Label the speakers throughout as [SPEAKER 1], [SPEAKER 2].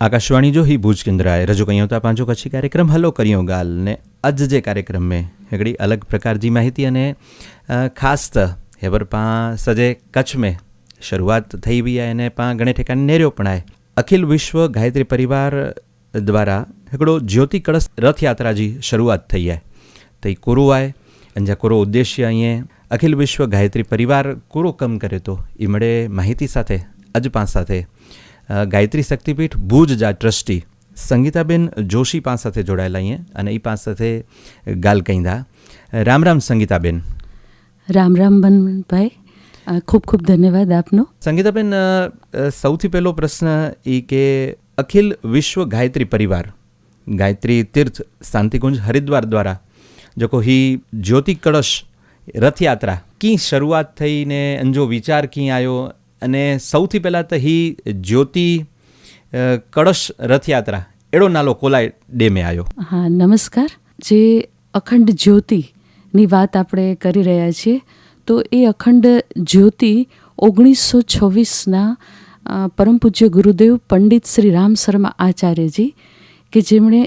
[SPEAKER 1] आकाशवाणी जो ही भुज केंद्र आहे रजो कयूं था पंहिंजो कच्छी कार्यक्रम हलो करियूं ॻाल्हि ने अॼु जे कार्यक्रम में हिकिड़ी अलॻि प्रकार जी माहिती अने अ, ख़ासि त हींअर पाण सॼे कच्छ में શરૂઆત થઈ બી आहे अने पाण घणे ठिकाणे नेरियो पण आहे अखिल विश्व गायत्री परिवार द्वारा हिकिड़ो ज्योति कलश रथ यात्रा जी शुरूआत થઈ आहे त ई कोरो आहे અને જ્યાં કોરો ઉદ્દેશ્ય અહીંયા અખિલ વિશ્વ ગાયત્રી પરિવાર કોરો કમ કરે તો એ મળે માહિતી સાથે અજપા સાથે અ, ગાયત્રી શક્તિપીઠ ભુજ જા ટ્રસ્ટી સંગીતાબેન જોશી પા સાથે જોડાયેલા અહીંયા અને એ પા સાથે ગાલ કહીંદા રામ રામ સંગીતાબેન.
[SPEAKER 2] રામ રામ બનભાઈ. ખૂબ ખૂબ ધન્યવાદ આપનો.
[SPEAKER 1] સંગીતાબેન સૌથી પહેલો પ્રશ્ન એ કે અખિલ વિશ્વ ગાયત્રી પરિવાર ગાયત્રી તીર્થ શાંતિકુંજ હરિદ્વાર દ્વારા જેકો હી જ્યોતિ કળશ રથયાત્રા કી શરૂઆત થઈને અંજો વિચાર કી આવ્યો અને સૌથી પહેલાં તો હી જ્યોતિ કળશ રથયાત્રા, એડો નાલો કોલાય ડેમે આવ્યો
[SPEAKER 2] હા, નમસ્કાર. જે અખંડ જ્યોતિની વાત આપણે કરી રહ્યા છીએ, તો એ અખંડ જ્યોતિ ઓગણીસો છવ્વીસના પરમ પૂજ્ય ગુરુદેવ પંડિત શ્રી રામ શર્મા આચાર્યજી, કે જેમણે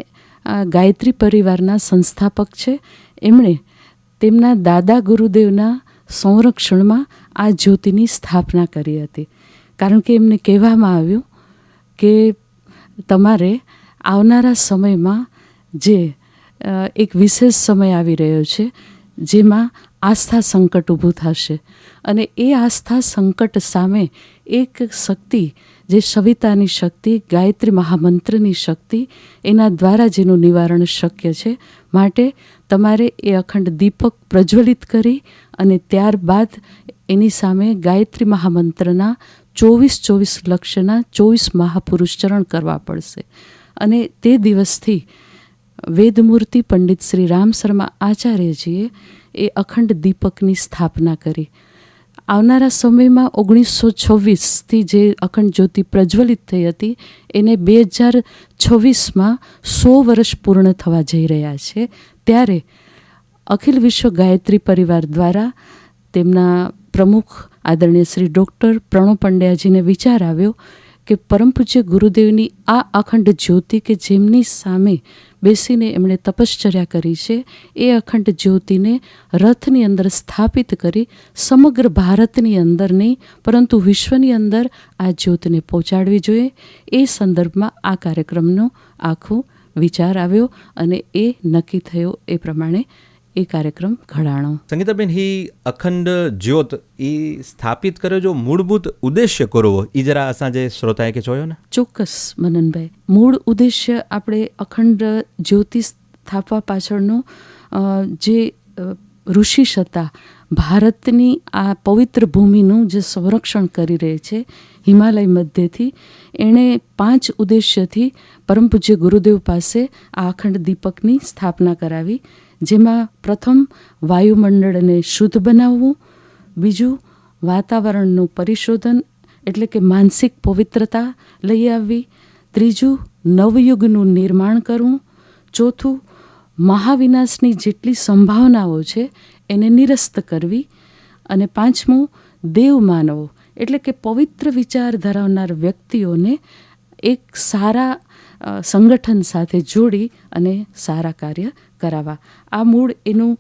[SPEAKER 2] ગાયત્રી પરિવારના સંસ્થાપક છે, એમણે તેમના દાદા ગુરુદેવના સંરક્ષણમાં આ જ્યોતિની સ્થાપના કરી હતી. કારણ કે એમને કહેવામાં આવ્યું કે તમારે આવનારા સમયમાં જે એક વિશેષ સમય આવી રહ્યો છે, જેમાં આસ્થા સંકટ ઊભું થશે. અને એ આસ્થા સંકટ સામે એક શક્તિ, જે સવિતાની શક્તિ, ગાયત્રી મહામંત્રની શક્તિ, એના દ્વારા જેનું નિવારણ શક્ય છે, માટે તમારે એ અખંડ દીપક પ્રજ્વલિત કરી અને ત્યારબાદ એની સામે ગાયત્રી મહામંત્રના ચોવીસ ચોવીસ લક્ષના ચોવીસ મહાપુરુષ ચરણ કરવા પડશે. અને તે દિવસથી વેદમૂર્તિ પંડિત શ્રી રામ શર્મા આચાર્યજીએ એ અખંડ દીપકની સ્થાપના કરી. આવનારા સમયમાં ઓગણીસો છવ્વીસથી જે અખંડ જ્યોતિ પ્રજ્વલિત થઈ હતી, એને બે હજાર છવ્વીસમાં સો વર્ષ પૂર્ણ થવા જઈ રહ્યા છે. ત્યારે અખિલ વિશ્વ ગાયત્રી પરિવાર દ્વારા તેમના પ્રમુખ આદરણીય શ્રી ડૉક્ટર પ્રણવ પંડ્યાજીને વિચાર આવ્યો કે પરમ પૂજ્ય ગુરુદેવની આ અખંડ જ્યોતિ કે જેમની સામે બેસીને એમણે તપશ્ચર્યા કરી છે, એ અખંડ જ્યોતિને રથની અંદર સ્થાપિત કરી સમગ્ર ભારતની અંદર નહીં પરંતુ વિશ્વની અંદર આ જ્યોતિને પહોંચાડવી જોઈએ. એ સંદર્ભમાં આ કાર્યક્રમનો આખો વિચાર આવ્યો અને એ નક્કી થયો એ પ્રમાણે એ કાર્યક્રમ ઘડાણો.
[SPEAKER 1] સંગીતાબેન હી અખંડ જ્યોત એ સ્થાપિત કર્યો જો મૂળભૂત ઉદ્દેશ્ય કરવો એ જરા અસાંજે શ્રોતાએ કે જોયો ને?
[SPEAKER 2] ચોક્કસ મનનભાઈ. મૂળ ઉદ્દેશ્ય આપણે અખંડ જ્યોતિ સ્થાપવા પાછળનો જે ઋષિ સત્તા ભારતની આ પવિત્ર ભૂમિનું જે સંરક્ષણ કરી રહે છે હિમાલય મધ્યથી એણે પાંચ ઉદ્દેશ્યથી પરમ પૂજ્ય ગુરુદેવ પાસે આ અખંડ દીપકની સ્થાપના કરાવી. જેમાં પ્રથમ વાયુમંડળને શુદ્ધ બનાવવું, બીજું વાતાવરણનું પરિશોધન, એટલે કે માનસિક પવિત્રતા લઈ આવવી, ત્રીજું નવયુગનું નિર્માણ કરવું, ચોથું મહાવિનાશની જેટલી સંભાવનાઓ છે એને નિરસ્ત કરવી, અને પાંચમું દેવ માનવો, એટલે કે પવિત્ર વિચાર ધરાવનાર વ્યક્તિઓને એક સારા સંગઠન સાથે જોડી અને સારા કાર્ય કરાવવા. આ મૂળ એનું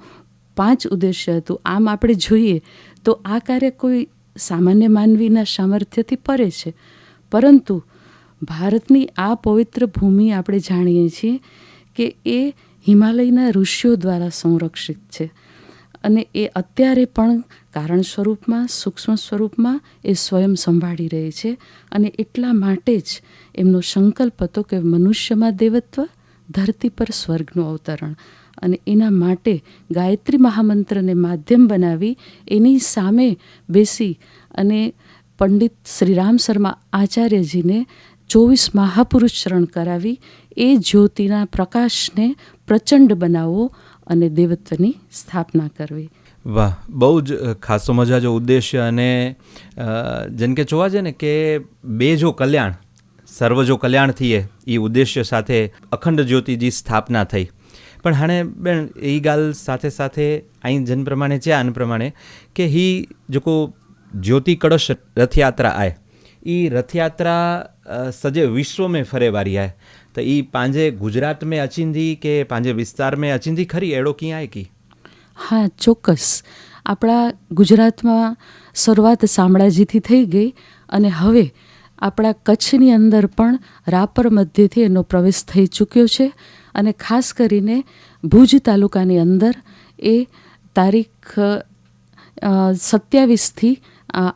[SPEAKER 2] પાંચ ઉદ્દેશ્ય હતું. આમ આપણે જોઈએ તો આ કાર્ય કોઈ સામાન્ય માનવીના સામર્થ્યથી પરે છે. પરંતુ ભારતની આ પવિત્ર ભૂમિ આપણે જાણીએ છીએ કે એ હિમાલયના ઋષિઓ દ્વારા સંરક્ષિત છે. અને એ અત્યારે પણ કારણ સ્વરૂપમાં, સૂક્ષ્મ સ્વરૂપમાં એ સ્વયં સંભાળી રહે છે અને એટલા માટે જ એમનો સંકલ્પ હતો કે મનુષ્યમાં દેવત્વ, ધરતી પર સ્વર્ગનું અવતરણ. અને એના માટે ગાયત્રી મહામંત્રને માધ્યમ બનાવી એની સામે બેસી અને પંડિત શ્રીરામ શર્મા આચાર્યજીને ચોવીસ મહાપુરુષ શરણ કરાવી. એ જ્યોતિના પ્રકાશને પ્રચંડ બનાવવો અને દેવત્વની સ્થાપના કરવી.
[SPEAKER 1] વાહ, બહુ જ ખાસો મજા જો ઉદ્દેશ્ય અને જેમ કે જોવા છે ને કે બે જો કલ્યાણ, સર્વ જો કલ્યાણ થઈએ એ ઉદ્દેશ્ય સાથે અખંડ જ્યોતિજી સ્થાપના થઈ. પણ હાણે બેન એ ગાલ સાથે સાથે અહીં જન પ્રમાણે છે, આન પ્રમાણે, કે હી જોકો જ્યોતિ કળશ રથયાત્રા આય એ રથયાત્રા સજે વિશ્વ મેં ફરે વારી આય. त ई पंहिंजे गुजरात में अचींदी के पंहिंजे विस्तार में अचींदी खरी अहिड़ो कीअं आहे की
[SPEAKER 2] હા ચોક્કસ આપણા ગુજરાતમાં શરૂઆત શામળાજીથી થઈ ગઈ અને હવે આપણા કચ્છની અંદર પણ રાપર મધ્યથી એનો પ્રવેશ થઈ ચૂક્યો છે અને ખાસ કરીને ભુજ તાલુકાની અંદર એ તારીખ સત્યાવીસથી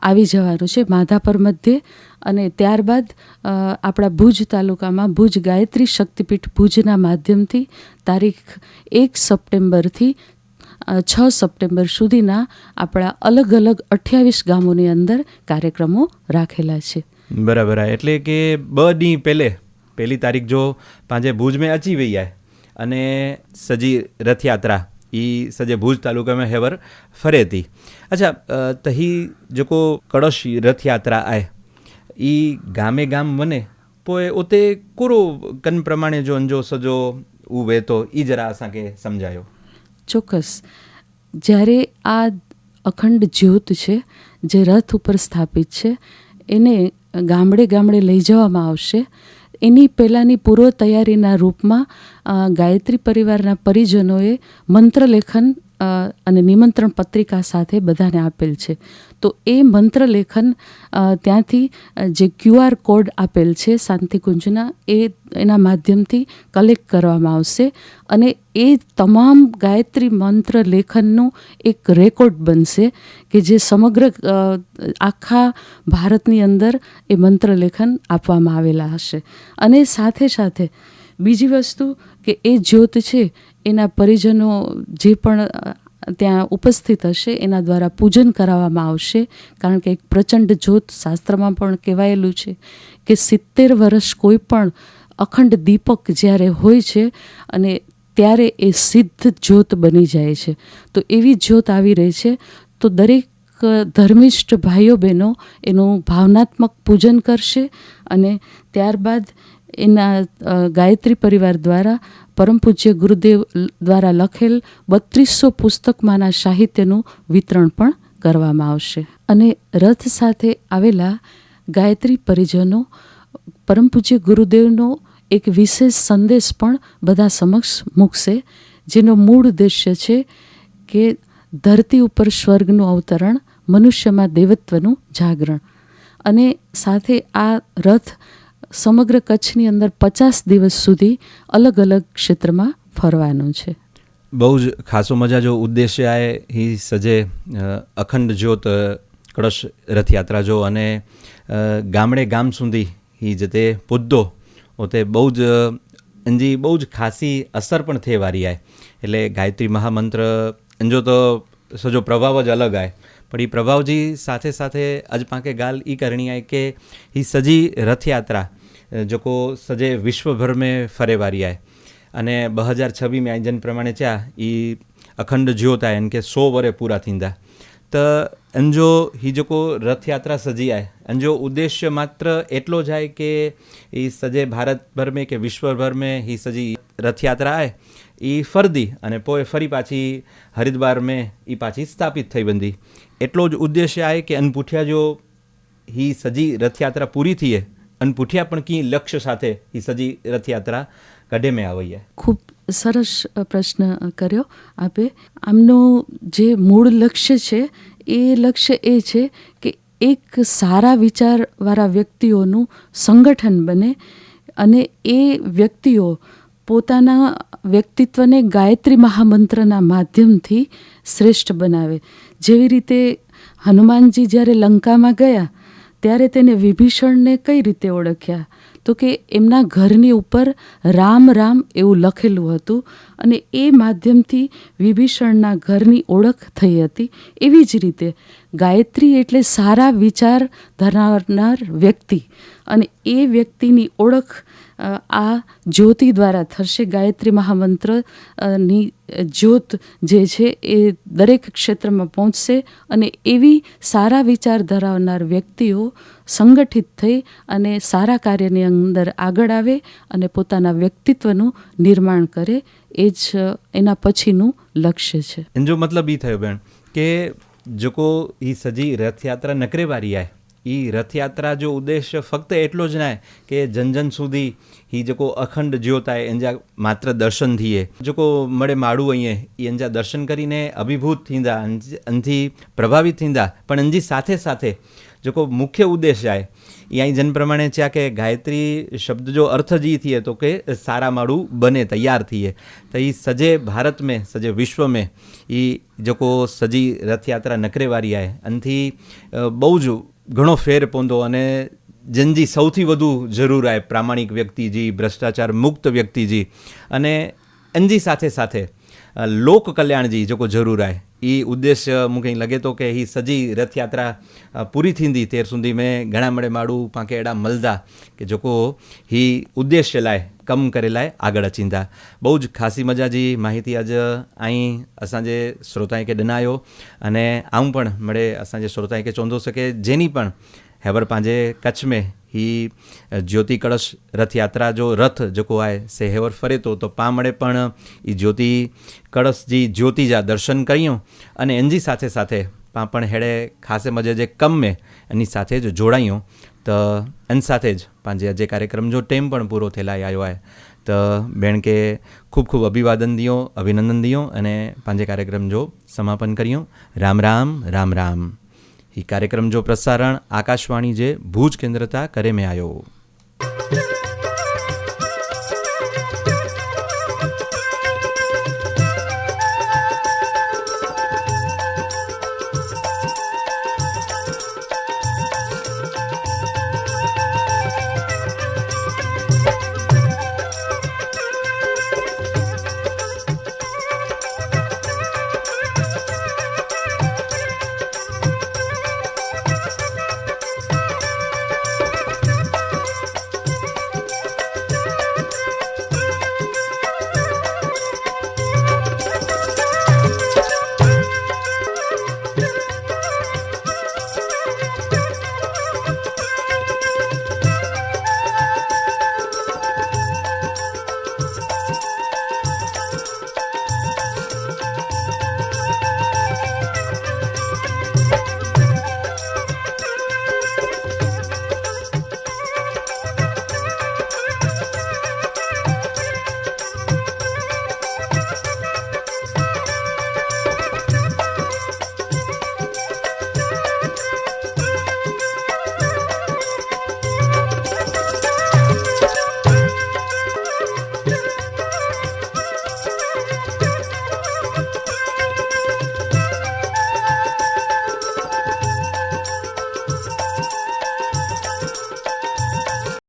[SPEAKER 2] આવી જવાનું છે માધાપર મધ્યે અને ત્યારબાદ આપણા ભુજ તાલુકામાં ભુજ ગાયત્રી શક્તિપીઠ ભુજના માધ્યમથી તારીખ એક સપ્ટેમ્બરથી છ સપ્ટેમ્બર સુધીના આપણા અલગ અલગ અઠ્યાવીસ ગામોની અંદર કાર્યક્રમો રાખેલા છે.
[SPEAKER 1] બરાબર એટલે કે બ ડી પહેલે પહેલી તારીખ જો પાંજે ભુજ મેં અચી વઈ જાય અને સજી રથયાત્રા એ સજે ભુજ તાલુકા મેં હેવર ફરે અચ્છા તહી જકો કળશ રથયાત્રા આય कड़श रथ यात्रा आहे ई गामे गाम वञे पोइ उते कहिड़ो कन प्रमाणे जो अंजो सॼो उहो वेतो ई जरा असांखे सम्झायो
[SPEAKER 2] ચોક્કસ જ્યારે આ અખંડ જ્યોત છે જે રથ ઉપર સ્થાપિત છે એને ગામડે ગામડે લઈ જવામાં આવશે એની પહેલાંની પૂર્વ તૈયારીના રૂપમાં અ, ગાયત્રી પરિવારના પરિજનોએ મંત્રલેખન અ, અને નિમંત્રણ પત્રિકા સાથે બધાને આપેલ છે તો એ મંત્રલેખન લેખન ત્યાંથી જે ક્યુઆર કોડ આપેલ છે શાંતિકુંજના, એ એના માધ્યમથી કલેક્ટ કરવામાં આવશે અને એ તમામ ગાયત્રી મંત્ર લેખનનું એક રેકોર્ડ બનશે કે જે સમગ્ર આખા ભારતની અંદર એ મંત્ર લેખન આપવામાં આવેલા હશે. અને સાથે સાથે બીજી વસ્તુ કે એ જ્યોત છે, એના પરિજનો જે પણ ત્યાં ઉપસ્થિત હશે. એના દ્વારા પૂજન કરાવવામાં આવશે. કારણ કે એક પ્રચંડ જ્યોત શાસ્ત્રમાં પણ કહેવાયેલું છે કે સિત્તેર વર્ષ કોઈ પણ અખંડ દીપક જ્યારે હોય છે અને ત્યારે એ સિદ્ધ જ્યોત બની જાય છે. તો એવી જ્યોત આવી રહી છે. તો દરેક ધર્મિષ્ઠ ભાઈઓ બહેનો એનું ભાવનાત્મક પૂજન કરશે અને ત્યારબાદ એના ગાયત્રી પરિવાર દ્વારા પરમ પૂજ્ય ગુરુદેવ દ્વારા લખેલ બત્રીસો પુસ્તકમાંના સાહિત્યનું વિતરણ પણ કરવામાં આવશે. અને રથ સાથે આવેલા ગાયત્રી પરિજનો, પરમ પૂજ્ય ગુરુદેવનો એક વિશેષ સંદેશ પણ બધા સમક્ષ મૂકશે, જેનો મૂળ ઉદ્દેશ્ય છે કે ધરતી ઉપર સ્વર્ગનું અવતરણ, મનુષ્યમાં દેવત્વનું જાગરણ. અને સાથે આ રથ સમગ્ર કચ્છની અંદર પચાસ દિવસ સુધી અલગ અલગ ક્ષેત્રમાં ફરવાનું છે.
[SPEAKER 1] બહુ જ ખાસો મજા જો ઉદ્દેશ્ય આય. હી સજે અખંડ જ્યોત કળશ રથયાત્રા જો અને ગામડે ગામ સુધી હી જતે પોદ્દો ઓતે બહુ જ અંજી બહુ જ ખાસી અસર પણ થે વારી આય. એટલે ગાયત્રી મહામંત્ર જો તો સજો પ્રભાવ જ અલગ આય. પણ એ પ્રભાવજી સાથે સાથે અજ પાંકે ગાલ એ કરણી આય કે એ સજી રથયાત્રા जेको सॼे विश्व भर में फरे वारी आहे अने ॿ हज़ार छवीह में आयोजन प्रमाणे चया हीअ अखंड ज्योत आहे हिन खे सौ वरे पूरा थींदा त इन जो ही जेको रथ यात्रा सजी आहे इन जो उद्देश्य मात्र एटलो ज आहे की ही सॼे भारत भर में की विश्व भर में ही सॼी रथ यात्रा आहे એ ફરદી અને પોએ ફરી પાછી હરિદ્વાર મેં એ પાછી સ્થાપિત થઈ બંધી એટલો જ ઉદ્દેશ્ય આ કે અનપુઠિયા જો હી સજી રથયાત્રા પૂરી થઈએ અનપુઠિયા પણ કી લક્ષ્ય સાથે એ સજી રથયાત્રા કઢે મેં આવીએ
[SPEAKER 2] ખૂબ સરસ પ્રશ્ન કર્યો આપે. આમનું જે મૂળ લક્ષ્ય છે, એ લક્ષ્ય એ છે કે એક સારા વિચારવાળા વ્યક્તિઓનું સંગઠન બને અને એ વ્યક્તિઓ પોતાના વ્યક્તિત્વને ગાયત્રી મહામંત્રના માધ્યમથી શ્રેષ્ઠ બનાવે. જેવી રીતે હનુમાનજી જ્યારે લંકામાં ગયા ત્યારે તેને વિભીષણને કઈ રીતે ઓળખ્યા? તો કે એમના ઘરની ઉપર રામ રામ એવું લખેલું હતું અને એ માધ્યમથી વિભીષણના ઘરની ઓળખ થઈ હતી. એવી જ રીતે ગાયત્રી એટલે સારા વિચાર ધરાવનાર વ્યક્તિ અને એ વ્યક્તિની ઓળખ આ જ્યોતિ દ્વારા થશે ગાયત્રી મહામંત્ર અ, ની જ્યોત જે છે એ દરેક ક્ષેત્રમાં પહોંચશે અને એવી સારા વિચાર ધરાવનાર વ્યક્તિઓ સંગઠિત થઈ અને સારા કાર્યની અંદર આગળ આવે અને પોતાના વ્યક્તિત્વનું નિર્માણ કરે, એ જ એના પછીનું લક્ષ્ય છે.
[SPEAKER 1] જો મતલબ એ થયો બેન કે જોકો એ સજી રથયાત્રા નકરે વારી આય એ રથયાત્રા जो ઉદ્દેશ્ય ફક્ત એટલો જ ના કે જનજન સુધી હી જકો અખંડ જ્યોતાય એંજા માત્ર દર્શન થીએ. જકો મળે માળું અહીંયા એ અંજા દર્શન કરીને અભિભૂત થીંદા અંથી પ્રભાવિત થીંદા. પણ અંજી સાથે સાથે જકો મુખ્ય ઉદ્દેશ આય અહીં જન પ્રમાણે છે કે ગાયત્રી શબ્દ જો અર્થ जी थिए તો કે સારા માળું બને, તૈયાર थिए તો એ સજે ભારત મેં, સજે વિશ્વ મેં એ જકો સજી રથયાત્રા નકરેવારી આય. અંથી બહુ જ ઘણો ફેર પોંદો અને જેનજી સૌથી વધુ જરૂર આવે પ્રામાણિક વ્યક્તિજી, ભ્રષ્ટાચાર મુક્ત વ્યક્તિજી અને એનજી સાથે સાથે લોક કલ્યાણજી જોકો જરૂર આવે ಈ ಉದ್ದೇಶ ಮೂಂखे हीअं लॻे थो की हीअ सॼी रथ यात्रा पूरी थींदी तेर सूंदी में घणा मड़े माण्हू पाण खे अहिड़ा मिलंदा की जेको हीउ उद्देश्य लाइ कमु करे लाइ आगड़ अचींदा बहू ज ख़ासी मज़ा जी माहिती अॼु आई असांजे श्रोताई खे ॾिनायो अने आऊं पण मड़े असांजे श्रोताई खे चवंदुसि की जंहिं पण हैबर पंहिंजे कच्छ में ही જ્યોતિ કળશ રથયાત્રા જો રથ જકો આય સેહેવર ફરે તો તો પામડે ज्योति એ જ્યોતિ કળશજી જ્યોતિજા દર્શન કર્યું અને એનજી સાથે સાથે પણ હેડે ખાસે મજે જે કમ મેં એની સાથે જ જોડાયું. તો, એની સાથે જ પાંજે આજે કાર્યક્રમ જો ટેમ પણ પૂરો થયેલા આવ્યો આય. તો બેન કે ખૂબ ખૂબ અભિવાદન દિયો, અભિનંદન દિયો અને પાંજે કાર્યક્રમ જો સમાપન કર્યું. રામ રામ રામ રામ. ही कार्यक्रम जो प्रसारण आकाशवाणी जे भूज केंद्र तां करे में आयो